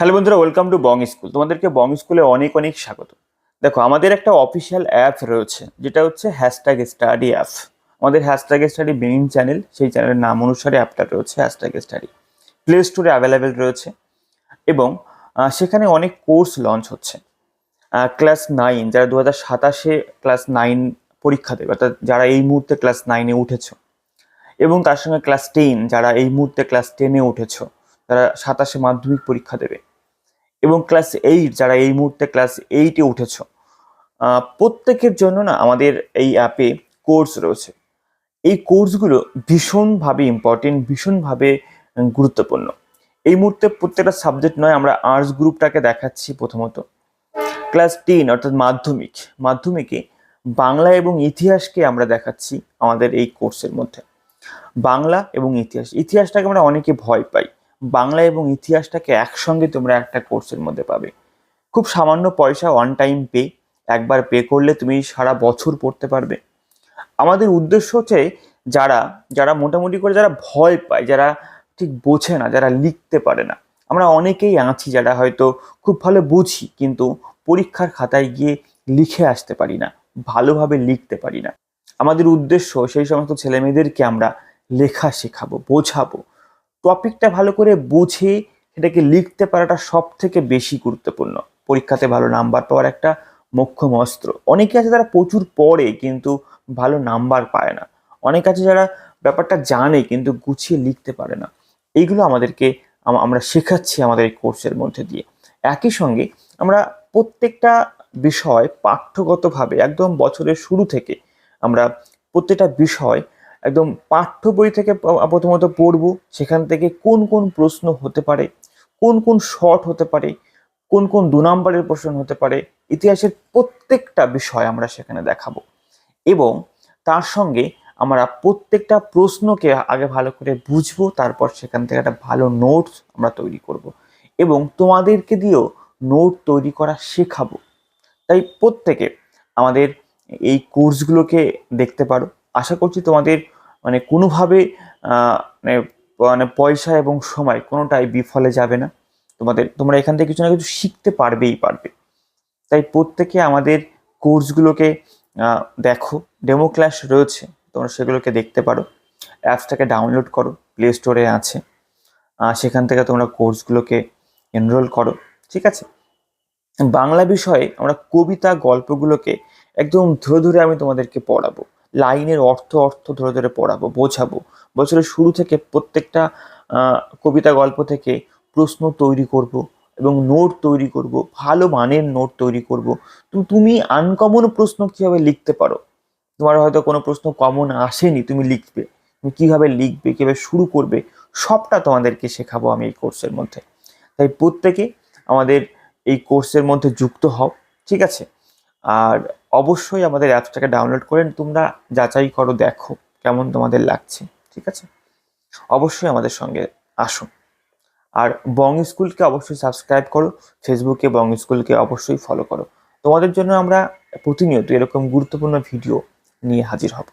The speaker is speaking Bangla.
হ্যালো বন্ধুরা ওয়েলকাম টু বং স্কুল তোমাদেরকে বং স্কুলে অনেক অনেক স্বাগত। দেখো, আমাদের একটা অফিসিয়াল অ্যাপ রয়েছে, যেটা হচ্ছে হ্যাশট্যাগ স্টাডি অ্যাপ আমাদের হ্যাশট্যাগ স্টাডি মেইন চ্যানেল সেই চ্যানেলের নাম অনুসারে অ্যাপটা রয়েছে হ্যাশট্যাগ স্টাডি প্লে স্টোরে অ্যাভেলেবেল রয়েছে এবং সেখানে অনেক কোর্স লঞ্চ হচ্ছে। ক্লাস নাইন যারা দু হাজার সাতাশে ক্লাস নাইন পরীক্ষা দেবে, অর্থাৎ যারা এই মুহূর্তে ক্লাস নাইনে উঠেছ, এবং তার সঙ্গে ক্লাস টেন যারা এই মুহূর্তে ক্লাস টেনে উঠেছো, তারা সাতাশে মাধ্যমিক পরীক্ষা দেবে। এবং ক্লাস এইট যারা এই মুহূর্তে ক্লাস এইটে উঠেছ প্রত্যেকের জন্য না আমাদের এই অ্যাপে কোর্স রয়েছে। এই কোর্সগুলো ভীষণভাবে ইম্পর্টেন্ট ভীষণভাবে গুরুত্বপূর্ণ। এই মুহূর্তে প্রত্যেকটা সাবজেক্ট নয়, আমরা আর্টস গ্রুপটাকে দেখাচ্ছি প্রথমত। ক্লাস টেন অর্থাৎ মাধ্যমিক। মাধ্যমিকে বাংলা এবং ইতিহাসকে আমরা দেখাচ্ছি আমাদের এই কোর্সের মধ্যে। বাংলা এবং ইতিহাস। ইতিহাসটাকে আমরা অনেকে ভয় পাই। বাংলা এবং ইতিহাসটাকে একসঙ্গে তোমরা একটা কোর্সের মধ্যে পাবে। খুব সামান্য পয়সা ওয়ান টাইম পে একবার পে করলে তুমি সারা বছর পড়তে পারবে। আমাদের উদ্দেশ্য হচ্ছে যারা যারা মোটামুটি করে যারা ভয় পায়, যারা ঠিক বোঝে না, যারা লিখতে পারে না, আমরা অনেকেই আছি যারা হয়তো খুব ভালো বুঝি, কিন্তু পরীক্ষার খাতায় গিয়ে লিখে আসতে পারি না, ভালোভাবে লিখতে পারি না। আমাদের উদ্দেশ্য সেই সমস্ত ছেলেমেয়েদেরকে আমরা লেখা শেখাবো, বোঝাবো। টপিকটা ভালো করে বুঝে সেটাকে লিখতে পারাটা সব থেকে বেশি গুরুত্বপূর্ণ। পরীক্ষাতে ভালো নাম্বার পাওয়ার একটা মোক্ষম অস্ত্র অনেকে আছে তারা প্রচুর পড়ে কিন্তু ভালো নাম্বার পায় না। অনেক আছে যারা ব্যাপারটা জানে কিন্তু গুছিয়ে লিখতে পারে না। এইগুলো আমাদেরকে আমরা শেখাচ্ছি আমাদের এই কোর্সের মধ্যে দিয়ে। একই সঙ্গে আমরা প্রত্যেকটা বিষয় পাঠ্যগতভাবে একদম বছরের শুরু থেকে আমরা প্রত্যেকটা বিষয় একদম পাঠ্য বই থেকে প্রথমত পড়ব, সেখান থেকে কোন কোন প্রশ্ন হতে পারে, কোন কোন শর্ট হতে পারে, কোন কোন দু নম্বরের প্রশ্ন হতে পারে, ইতিহাসের প্রত্যেকটা বিষয় আমরা সেখানে দেখাবো। এবং তার সঙ্গে আমরা প্রত্যেকটা প্রশ্নকে আগে ভালো করে বুঝব, তারপর সেখান থেকে একটা ভালো নোটস আমরা তৈরি করব এবং তোমাদেরকে দিয়েও নোট তৈরি করা শেখাবো। তাই প্রত্যেকে আমাদের এই কোর্সগুলোকে দেখতে পারো আশা করছি তোমাদের মানে কোনোভাবে মানে মানে পয়সা এবং সময় কোনোটাই বিফলে যাবে না। তোমাদের, তোমরা এখান থেকে কিছু না কিছু শিখতে পারবেই পারবে। তাই প্রত্যেকে আমাদের কোর্সগুলোকে দেখো। ডেমো ক্লাস রয়েছে, তোমরা সেগুলোকে দেখতে পারো। অ্যাপসটাকে ডাউনলোড করো, প্লে স্টোরে আছে। সেখান থেকে তোমরা কোর্সগুলোকে এনরোল করো, ঠিক আছে? বাংলা বিষয়ে আমরা কবিতা গল্পগুলোকে একদম ধরে ধরে আমি তোমাদেরকে পড়াবো। লাইনের অর্থ অর্থ ধরে ধরে পড়াবো, বোঝাবো। বছরের শুরু থেকে প্রত্যেকটা কবিতা গল্প থেকে প্রশ্ন তৈরি করব এবং নোট তৈরি করব, ভালো মানের নোট তৈরি করব। তুমি আনকমন প্রশ্ন কীভাবে লিখতে পারো? তোমার হয়তো কোনো প্রশ্ন কমন আসেনি, তুমি লিখবে। তুমি কীভাবে লিখবে, কীভাবে শুরু করবে, সবটা তোমাদেরকে শেখাবো আমি এই কোর্সের মধ্যে। তাই প্রত্যেকে আমাদের এই কোর্সের মধ্যে যুক্ত হও, ঠিক আছে? আর অবশ্যই আমাদের অ্যাপসটাকে ডাউনলোড করে তোমরা যাচাই করো, দেখো কেমন তোমাদের লাগছে, ঠিক আছে? অবশ্যই আমাদের সঙ্গে আসো। আর বং স্কুলকে অবশ্যই সাবস্ক্রাইব করো, ফেসবুকে বং স্কুলকে অবশ্যই ফলো করো। তোমাদের জন্য আমরা প্রতিনিয়ত এরকম গুরুত্বপূর্ণ ভিডিও নিয়ে হাজির হব।